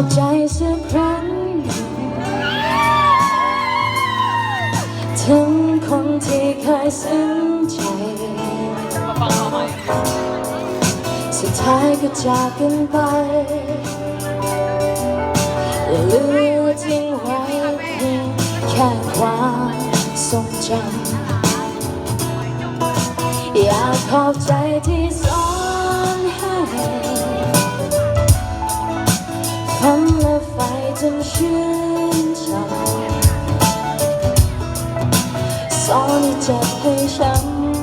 อบใจสักครั้งถึงคนที่เคยสนใจ สุดท้ายก็จากกันไปลืมทิ้งไว้เพียงแค่ความทรงจำอยากขอบใจที่ 想配上。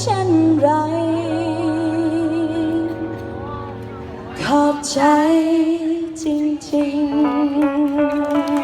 เช่นไร ขอบใจจริงๆ